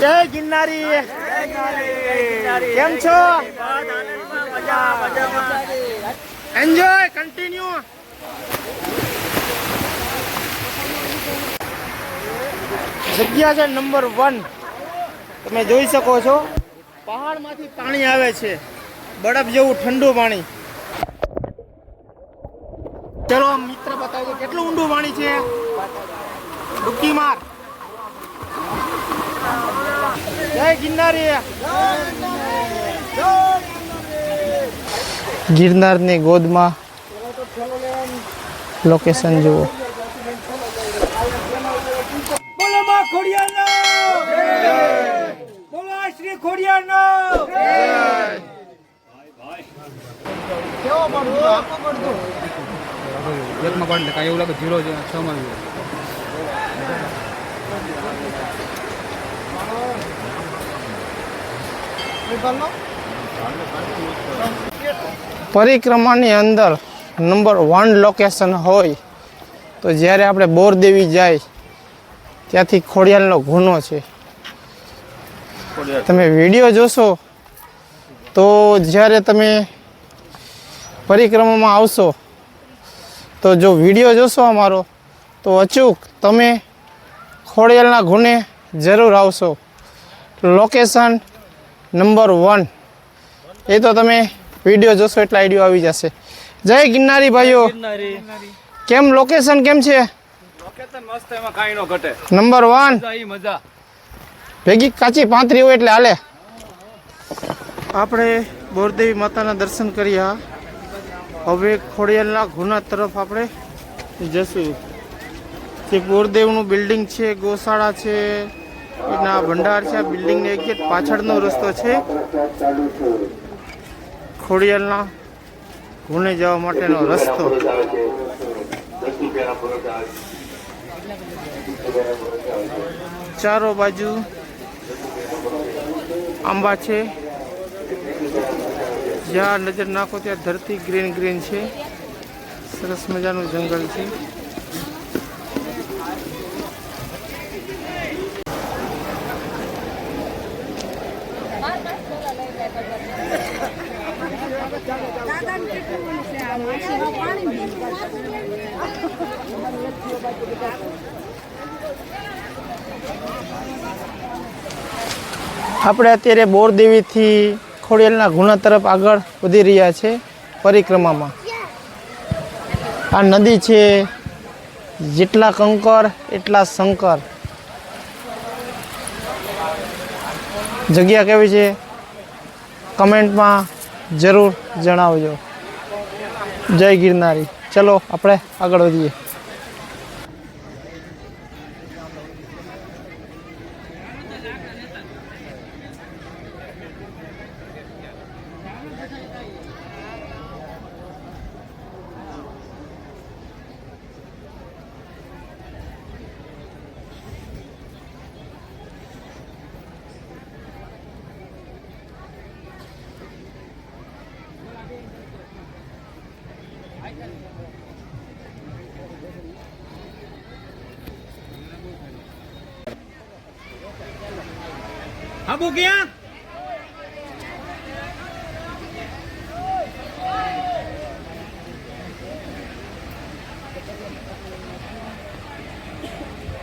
જય ગિરનારી. કેમ છો? એન્જોય કન્ટિન્યુ જગ્યા છે નંબર વન તમે જોઈ શકો છો. પહાડમાંથી પાણી આવે છે. બરફ જેવું ઠંડુ પાણી. ચલો આમ મિત્ર બતાવજો કેટલું ઊંડું પાણી છે? ડૂબકી માર. જય ગિરનારી. ગિરનારની ગોદમાં લોકેશન જુઓ. બોલો માં ખોડિયારનો. બોલો શ્રી ખોડિયારનો. એકમાં પાડીને કાંઈ એવું લાગે જીરો છે છ માં પરિક્રમાની અંદર નંબર વન લોકેશન હોય તો જ્યારે આપણે બોરદેવી જાય ત્યાંથી ખોડિયાલનો ગુનો છે. તમે વીડિયો જોશો તો જ્યારે તમે પરિક્રમામાં આવશો તો જો વીડિયો જોશો અમારો તો અચૂક તમે ખોડિયાલના ગુને જરૂર આવશો. લોકેશન નંબર વન એ તો તમે વીડિયો જોશો એટલે આઈડિયો આવી જશે. જય ગિરનારી ભાઈઓ. કેમ લોકેશન કેમ છે? નંબર વન ભેગી કાચી પાંથરી હોય એટલે હાલે. આપણે બોરદેવી માતાના દર્શન કર્યા. હવે ખોડિયાલના ગુના તરફ આપણે જશું. જે બોરદેવનું બિલ્ડિંગ છે ગોશાળા છે એના ભંડાર છે બિલ્ડિંગની એક પાછળનો રસ્તો છે. ખોડિયાલના ઘૂણે જવા માટેનો રસ્તો. ચારો બાજુ આંબા છે. જ્યાં નજર નાખો ત્યાં ધરતી ગ્રીન ગ્રીન છે. સરસ મજાનું જંગલ છે. આપણે અત્યારે બોરદેવીથી ખોડિયાલના ગુના તરફ આગળ વધી રહ્યા છે પરિક્રમામાં. આ નદી છે, જેટલા કંકર, એટલા શંકર. જગ્યા કેવી છે? કમેન્ટમાં જરૂર જણાવજો. જય ગિરનારી. ચલો આપણે આગળ વધીએ. હાબુ ક્યાં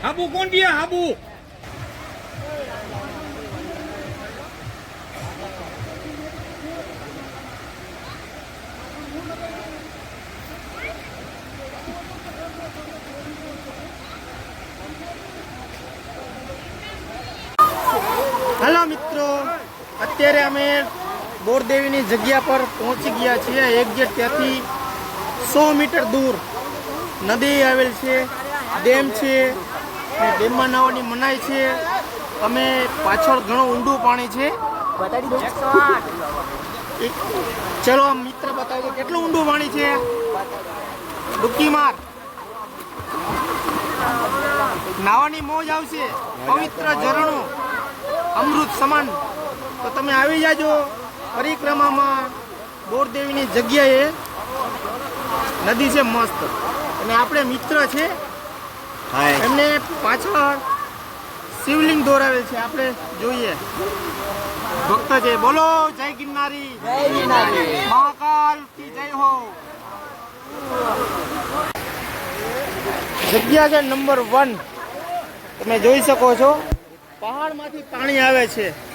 હાબુ કોણ ગયા હાબુ અત્યારે અમે બોરદેવીની જગ્યા પર પહોંચી ગયા છીએ. એક્ઝેટ ત્યાંથી સો મીટર દૂર નદી આવેલ છે, ડેમ છે ડેમમાં નાવાની મનાઈ છે. અમે પાછળ ઘણું ઊંડું પાણી છે. ચલો મિત્ર બતાવજો કેટલું ઊંડું પાણી છે? ડૂબકી માર. નાવાની મોજ આવશે. પવિત્ર ઝરણું અમૃત સમાન. તો તમે આવી જાજો. પરિક્રમામાં બોરદેવીની જગ્યાએ નદી છે મસ્ત. અને આપણે મિત્ર છે. એમને પાછળ શિવલિંગ દોરાવે છે. આપણે જોઈએ. ભક્ત છે. બોલો જય ગિરનારી. જય ગિરનારી. મહાકાલ કી જય હો. જગ્યા છે નંબર વન. તમે જોઈ શકો છો. પહાડમાંથી પાણી આવે છે.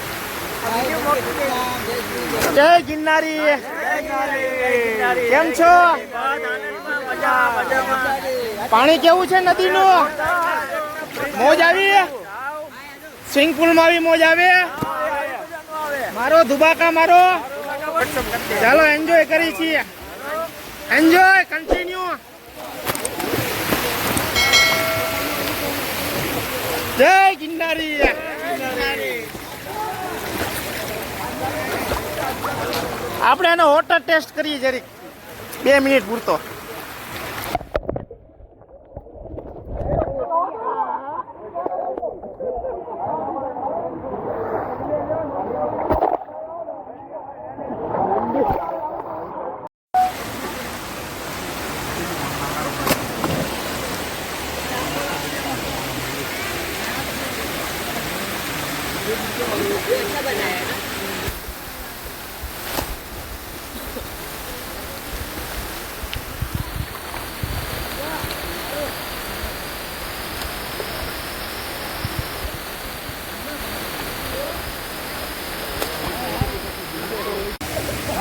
જય ગિરનારી. કેમ છો? પાણી કેવું છે નદીનું? મોજ આવી? સ્વિમિંગ પુલમાં આવી મોજ આવે? મારો ધુબાકા મારો. ચાલો એન્જોય કરી છીએ. એન્જોય કન્ટિન્યુ જય ગિરનારી. આપણે એનો વોટર ટેસ્ટ કરીએ જરીક. બે મિનિટ પૂરતો.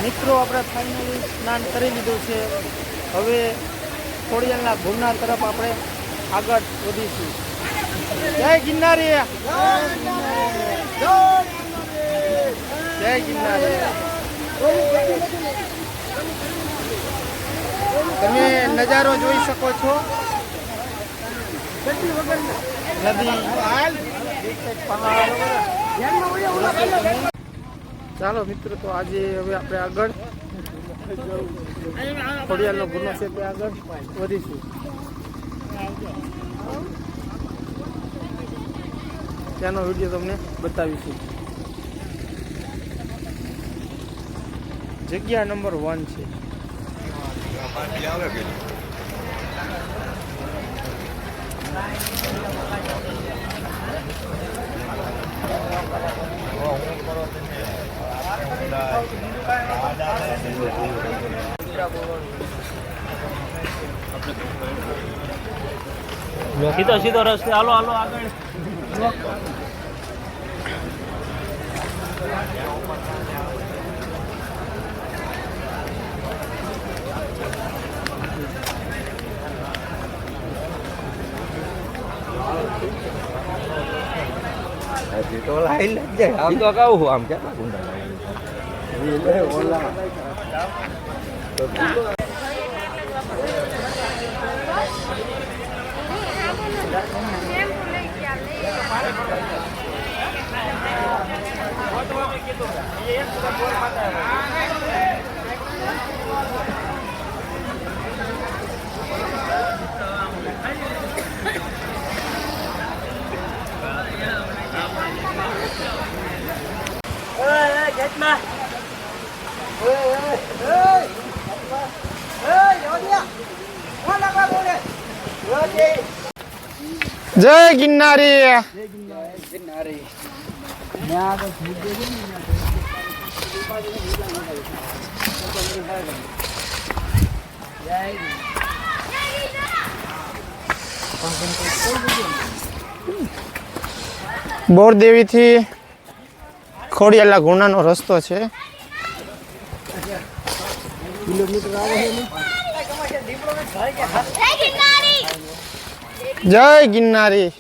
મિત્રો આપણે ફાઇનલી સ્નાન કરી લીધું છે. હવે ખોડિયાલના ભૂમના તરફ આપણે આગળ વધીશું. જય ગિરનારી! જય ગિરનારી! તમે નજારો જોઈ શકો છો. નદી, પહાડ. ચાલો મિત્રો, તો આજે હવે આપણે આગળ ખોડિયાલનો ગુનો છે, તે આગળ વધીશું. ત્યાંનો વીડિયો તમને બતાવીશું. જગ્યા નંબર વન છે. સીધો સીધો રસ્તે હાલો હાલો આગળ આમ તો કહું છું આમ કેટલા ગુંડા Gitme. જય ગિરનારી. બોરદેવીથી ખોડિયાલા ગુનાનો રસ્તો છે. જય ગિરનારી. જય ગિરનારી.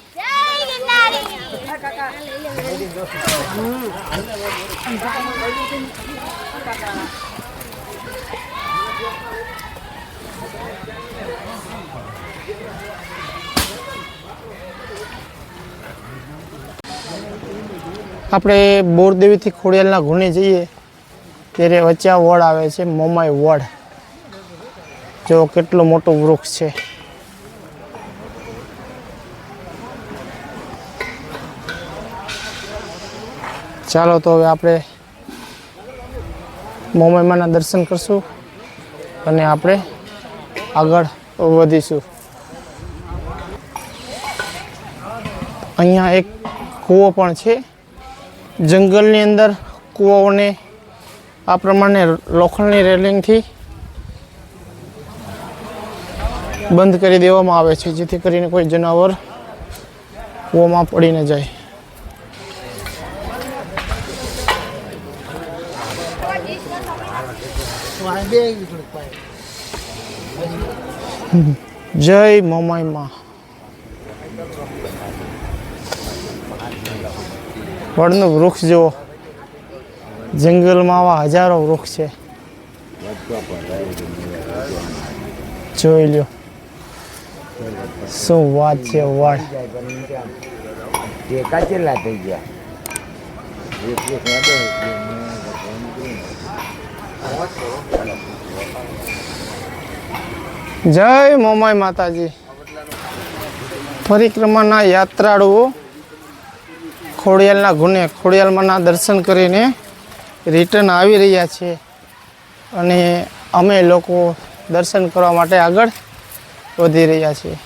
આપણે બોરદેવીથી ખોડિયાલના ઘૂને જઈએ. ત્યારે વચ્ચે વડ આવે છે, મોમાઈ વડ. જો કેટલું મોટું વૃક્ષ છે. ચાલો તો હવે આપણે મોમાઈમાના દર્શન કરશું અને આપણે આગળ વધીશું. અહીંયા એક કૂવો પણ છે. જંગલની અંદર કૂવાઓને આ પ્રમાણે લોખંડની રેલિંગથી બંધ કરી દેવામાં આવે છે, જેથી કરીને કોઈ જનાવર કૂવામાં પડી ન જાય. જય મોમાઈમાં વડનું વૃક્ષ જુઓ. જંગલમાં આવા હજારો વૃક્ષ છે. જોઈ લ્યો. શું વાત છે હેડે જય મોમાઈ માતાજી. પરિક્રમાના યાત્રાળુઓ ખોડિયાલના ગુને ખોડિયાલમાંના દર્શન કરીને રિટર્ન આવી રહ્યા છીએ અને અમે લોકો દર્શન કરવા માટે આગળ વધી રહ્યા છીએ.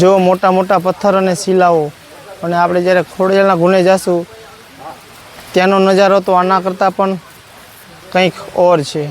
જો મોટા મોટા પથ્થર અને શિલાઓ અને આપણે જ્યારે ખોડિયાલના ગુને જશું, ત્યાંનો નજારો તો આના કરતાં પણ કંઈક ઓર છે.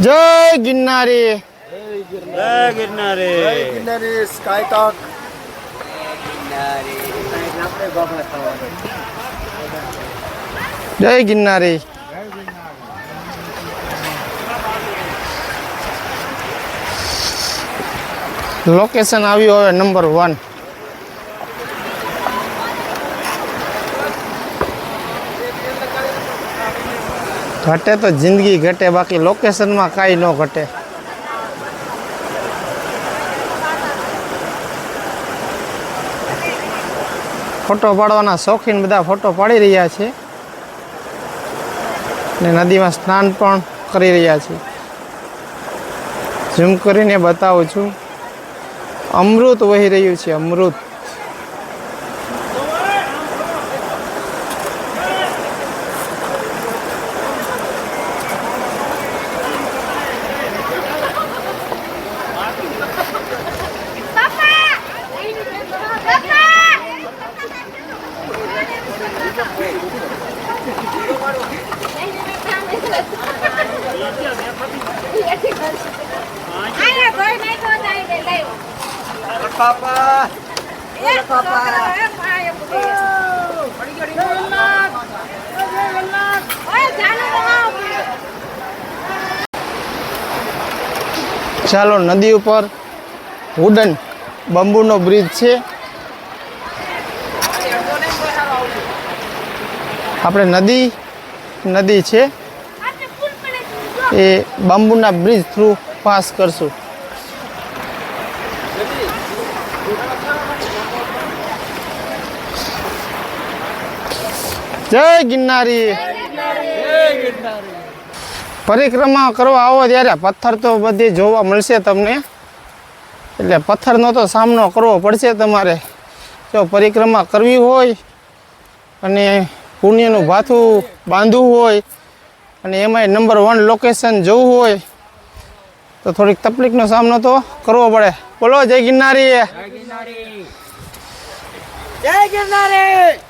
જય ગિરનારી જય ગિરનારી ગિરનારી સ્કાય ટોક જય ગિરનારી લોકેશન આવ્યું હવે નંબર વન ઘટે તો જિંદગી ઘટે, બાકી લોકેશનમાં કાંઈ ન ઘટે. ફોટો પાડવાના શોખીન બધા ફોટો પાડી રહ્યા છે. ને નદીમાં સ્નાન પણ કરી રહ્યા છે. ઝૂમ કરીને બતાવું છું. અમૃત વહી રહ્યું છે, અમૃત પપ્પા પપ્પા આયા કોઈ નહીં તો જાય લે લઈ પાપા એ પાપા એ પાય પડી ગઈ જગન્નાથ જગન્નાથ ઓય જાનો ચાલો નદી ઉપર વુડન બંબુનો બ્રિજ છે. આપણે નદી નદી છે. એ બંબુના બ્રિજ થ્રુ પાસ કરશું. જય ગિરનારી. પરિક્રમા કરવા આવો ત્યારે પથ્થર તો બધી જોવા મળશે તમને. એટલે પથ્થરનો તો સામનો કરવો પડશે તમારે. જો પરિક્રમા કરવી હોય અને પુણ્યનું ભાથું બાંધવું હોય અને એમાંય નંબર વન લોકેશન જવું હોય, તો થોડીક તકલીફનો સામનો તો કરવો પડે. બોલો જય ગિરનારી. જય ગિરનાર.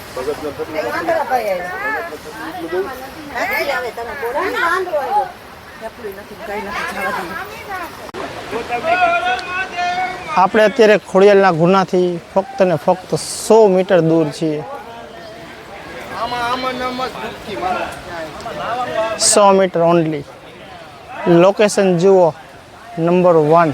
આપણે અત્યારે ખોડિયાલના ગુનાથી ફક્ત ને ફક્ત સો મીટર દૂર છીએ. સો મીટર ઓનલી લોકેશન જુઓ નંબર વન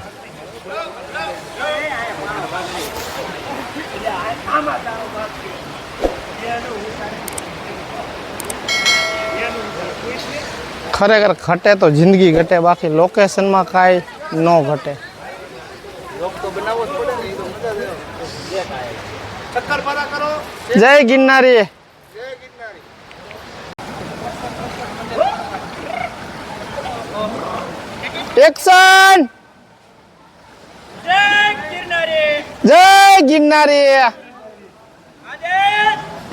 ખરેખર ઘટે તો જિંદગી ઘટે, બાકી લોકેશનમાં કાંઈ ન ઘટે. જય ગિરનારી. એક્શન! જય ગિરનારી.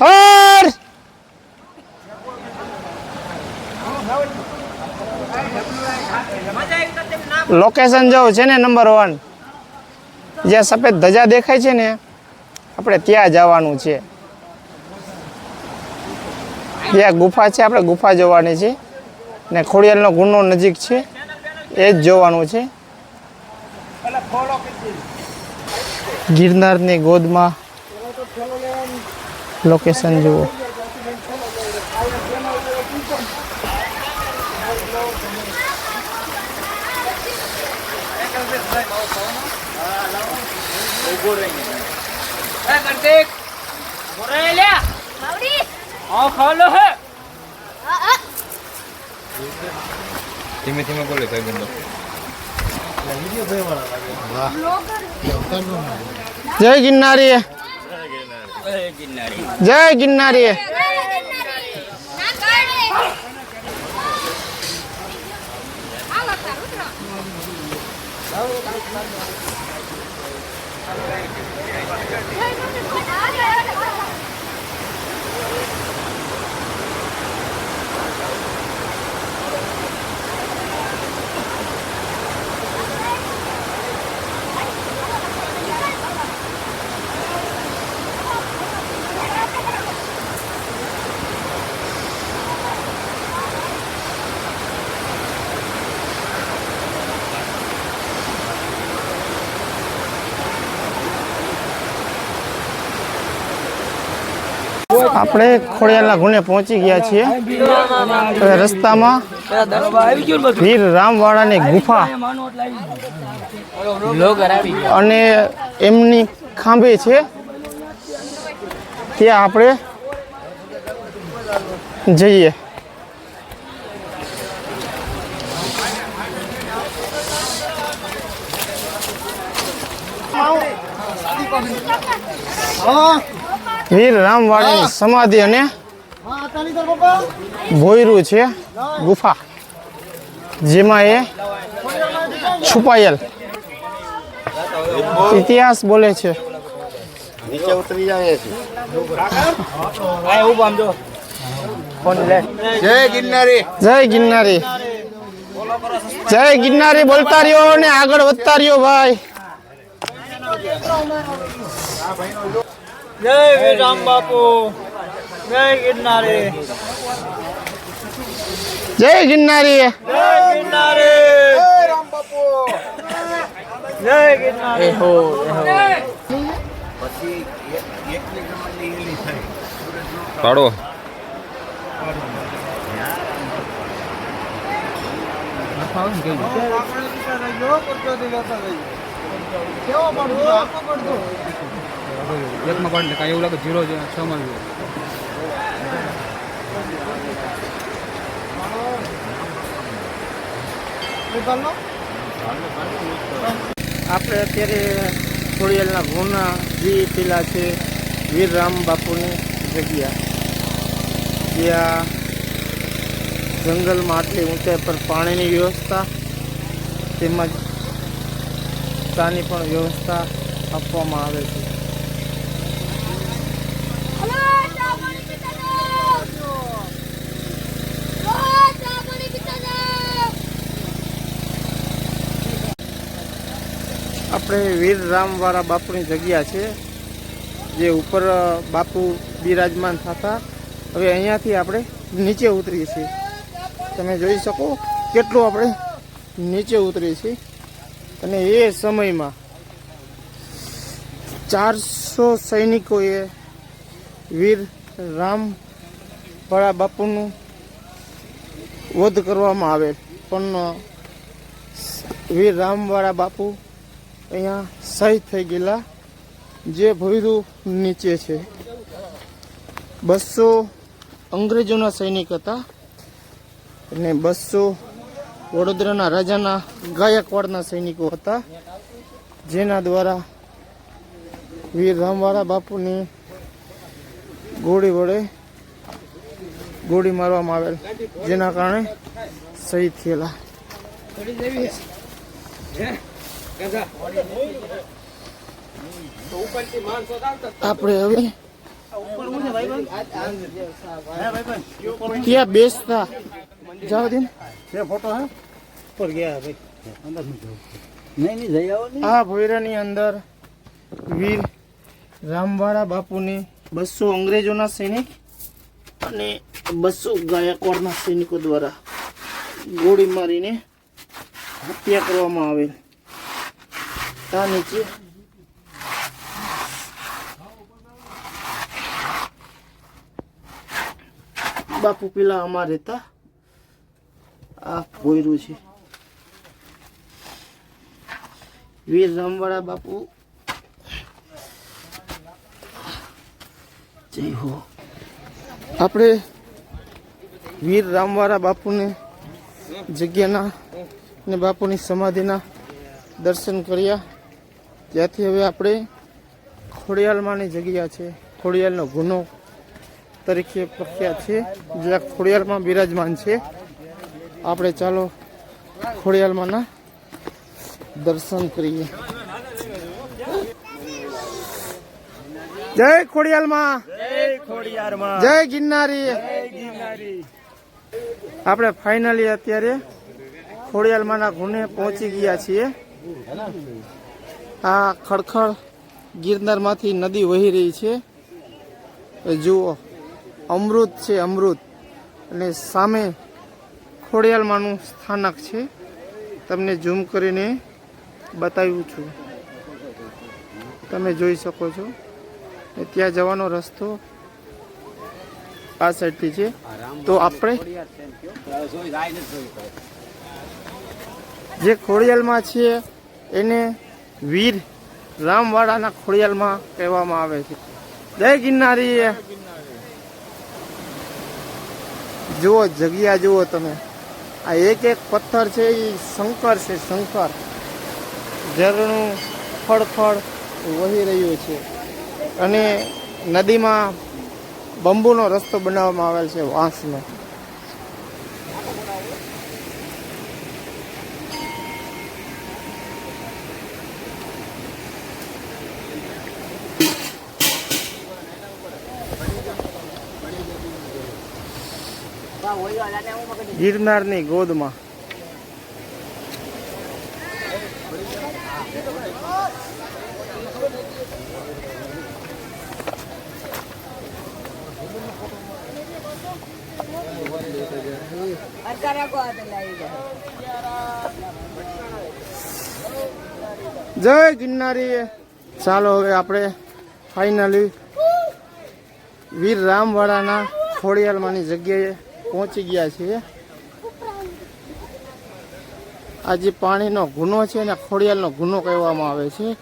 હર લોકેશન જવું છે ને નંબર વન જ્યાં સફેદ ધજા દેખાય છે ને, આપણે ત્યાં જવાનું છે. ત્યાં ગુફા છે, આપણે ગુફા જોવાની છે. ને ખોડિયાલનો ગુનો નજીક છે, એ જ જોવાનું છે. ગિરનારની ગોદમાં લોકેશન જુઓ. કાર્તિક માવડી હા ખાલો હે. હા હા. ધીમે ધીમે બોલે કઈ બંધો જય ગિરનારી. જય ગિરનારી. ના કાઢે. હાલો તાર આપણે ખોડિયાલના ગુને પહોંચી ગયા છીએ. રસ્તામાં વીર રામવાળાની ગુફા અને એમની ખાંભે છે. ત્યાં આપણે જઈએ. વીર રામવાળાની સમાધિ અને ભોયરું છે ગુફા. જેમાં એ છુપાયેલ. ઇતિહાસ બોલે છે. નીચે ઉતરી જાય છે. જય ગિરનારી. જય ગિરનારી. જય ગિરનારી બોલતા રહ્યો ને આગળ વધતા રહ્યો ભાઈ. જય વીર રામ બાપુ જય ગિરનારી જય ગિરનારી જય ગિરનારી જય રામ બાપુ જય ગિરનારી પાડો એકમાં પણ કાંઈ એવું લાગે જીરો છમાં જુઓ આપણે અત્યારે ખોડિયાલના ગુના જે પેલા છે વીર રામ બાપુની જગ્યા. ત્યાં જંગલમાં આટલી ઊંચાઈ પર પાણીની વ્યવસ્થા, તેમજ ચાની પણ વ્યવસ્થા આપવામાં આવે છે. આપણે વીર બાપુની જગ્યા છે, જે ઉપર બાપુ બિરાજમાન થતા. હવે અહીંયાથી આપણે નીચે ઉતરીએ છીએ. તમે જોઈ શકો કેટલું આપણે નીચે ઉતરીએ છીએ. અને એ સમયમાં ચારસો સૈનિકોએ વીર રામ વાળા બાપુનું વધ કરવામાં આવે પણ વીર રામવાળા બાપુ અહીંયા શહીદ થઈ ગયેલા. જે ભોયરું નીચે છે. બસો અંગ્રેજોના સૈનિક હતા. અને બસો વડોદરાના રાજાના ગાયકવાડના સૈનિકો હતા. જેના દ્વારા વીર રામવાળા બાપુની ગોળી વડે ગોળી મારવામાં આવેલ. જેના કારણે શહીદ થયેલા. આપણે હવે ત્યાં બેસતા જાઓ દિન નહીં નહીં જઈ આવો આ ભોયરાની અંદર વીર રામવાળા બાપુની બસો અંગ્રેજોના સૈનિક અને બસો ગાયકવાડના સૈનિકો દ્વારા ગોળી મારીને હત્યા કરવામાં આવેલ. આ નીચે બાપુ પેલા અમારે રહેતા. આ ભોયરું છે. વીર રામવાળા બાપુ. જય હો. આપણે વીર રામવાળા બાપુને જગ્યાના ને બાપુની સમાધિના દર્શન કર્યા. ત્યાંથી હવે આપણે ખોડિયાલમાંની જગ્યા છે. ખોડિયાલનો ગુનો તરીકે પ્રખ્યાત છે. જ્યાં ખોડિયાલમાં બિરાજમાન છે. આપણે ચાલો ખોડિયાલમાંના દર્શન કરીએ. જય ખોડિયાલમાં. જય ગિરનારી. આપણે ફાઇનલી અત્યારે ખોડિયાલમાંના ગુને પહોંચી ગયા છીએ. આ ખડખડ ગિરનારમાંથી નદી વહી રહી છે. જુઓ, અમૃત છે અમૃત. અને સામે ખોડિયાલમાંનું સ્થાનક છે. તમને ઝૂમ કરીને બતાવ્યું છું. તમે જોઈ શકો છો. ત્યાં જવાનો રસ્તો આ સાઈડથી છે. તો આપણે જે ખોડિયાલમાં છીએ, એને વીર રામવાડાના ખોડિયાલમાં કહેવામાં આવે છે. દય ગિરનારી જુઓ, જગ્યા જુઓ તમે. આ એક એક પથ્થર છે એ શંકર છે, શંકર. ઝરણું ફળફળ વહી રહ્યું છે. અને નદીમાં બંબુનો રસ્તો બનાવવામાં આવેલ છે વાંસનો. ગિરનારની ગોદમાં. જય ગિરનારી. ચાલો હવે આપણે ફાઇનલી વીર રામવાડાના ખોડિયાલમાંની જગ્યાએ પહોંચી ગયા છીએ. આ જે પાણીનો ગુનો છે એને ખોડિયાલનો ગુનો કહેવામાં આવે છે.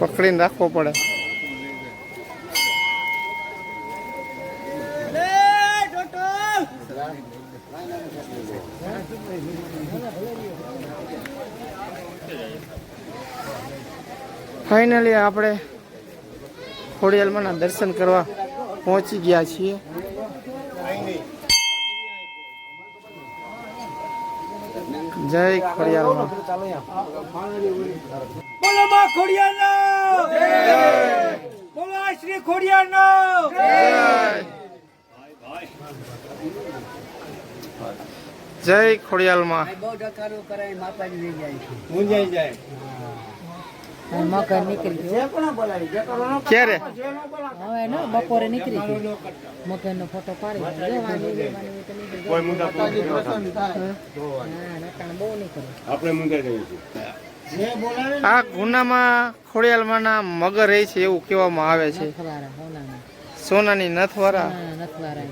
પકડીને રાખવો પડે. ફાઇનલી આપણે ખોડિયાલમાંના દર્શન કરવા પહોંચી ગયા છીએ. જય ખોડિયાલમાં. બોલો માં બોલો શ્રી જય ખોડિયાલમાં. બહુ ડકારો કરાય માતાજી લઈ જાય છે. મુંજાઈ જાય. મકર નીકળી ગયો. ક્યારે? હવે ને બપોરે નીકળી ગયો. મકર નો ફોટો પાડી દીધો. લેવાની, લેવાની હોય તો નીકળી ગયો. હા, નટાણ બહુ નીકળે આ ગુનામાં ખોડિયાલમાંના મગર રહે છે એવું કહેવામાં આવે છે. સોનાની. નથવારા. નથવારા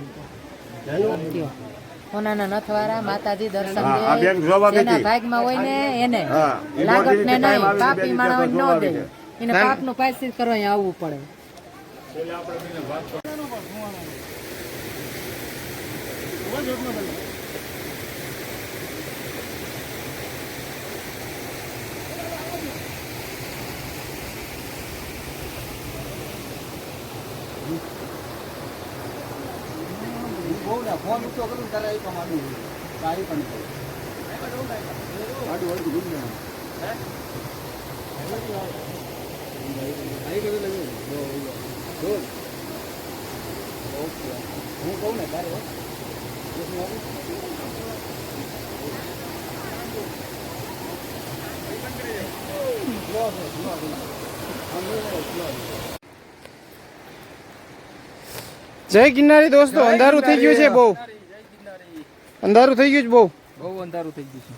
હોનાના નથવારા માતાજી દર્શન દે. જેના ભાગમાં હોય ને એને લાગત ને નહીં પાપી માણસ ન દે. એને પાપનું પાયસી કરવા અહીંયા આવવું પડે. કરું એ પ્રમાણે સારી પણ છે આડું ગુમ ગુંજ હું કહું ને તારે જય કિનારી દોસ્તો અંધારું થઈ ગયું છે બહુ. અંધારું થઈ ગયું છે બહુ? બહુ અંધારું થઈ ગયું છે.